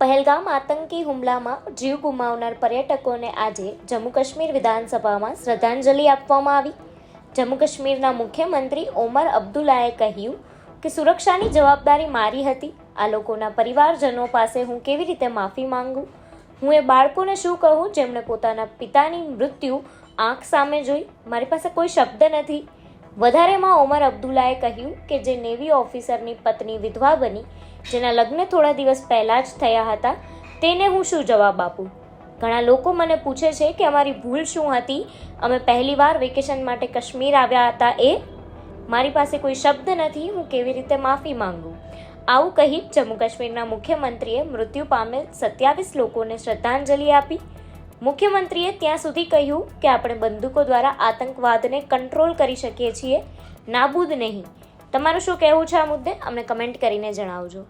પહેલગામ આતંકી હુમલામાં જીવ ગુમાવનાર પર્યટકોને આજે જમ્મુ કાશ્મીર વિધાનસભામાં શ્રદ્ધાંજલિ આપવામાં આવી. જમ્મુ કાશ્મીરના મુખ્યમંત્રી ઓમર અબ્દુલ્લાએ કહ્યું કે સુરક્ષાની જવાબદારી મારી હતી. આ લોકોના પરિવારજનો પાસે હું કેવી રીતે માફી માંગુ? હું એ બાળકોને શું કહું? જેમણે પોતાના પિતાની મૃત્યુ આંખ સામે જોઈ. મારી પાસે કોઈ શબ્દ નથી. વધારેમાં ઓમર અબ્દુલ્લાએ કહ્યું કે જે નેવી ઓફિસરની પત્ની વિધવા બની, જેના લગ્ન થોડા દિવસ પહેલાં જ થયા હતા, તેને હું શું જવાબ આપું? ઘણા લોકો મને પૂછે છે કે અમારી ભૂલ શું હતી? અમે પહેલીવાર વેકેશન માટે કાશ્મીર આવ્યા હતા એ? મારી પાસે કોઈ શબ્દ નથી, હું કેવી રીતે માફી માંગુ? આવું કહી જમ્મુ કાશ્મીરના મુખ્યમંત્રીએ મૃત્યુ પામેલ સત્યાવીસ લોકોને શ્રદ્ધાંજલિ આપી મુખ્યમંત્રીએ ત્યાં સુધી કહ્યું કે આપણે બંદૂકો દ્વારા આતંકવાદને કંટ્રોલ કરી શકીએ છીએ. નાબૂદ નહીં. તમારું શું કહેવું છે આ મુદ્દે? અમને કમેન્ટ કરીને જણાવજો.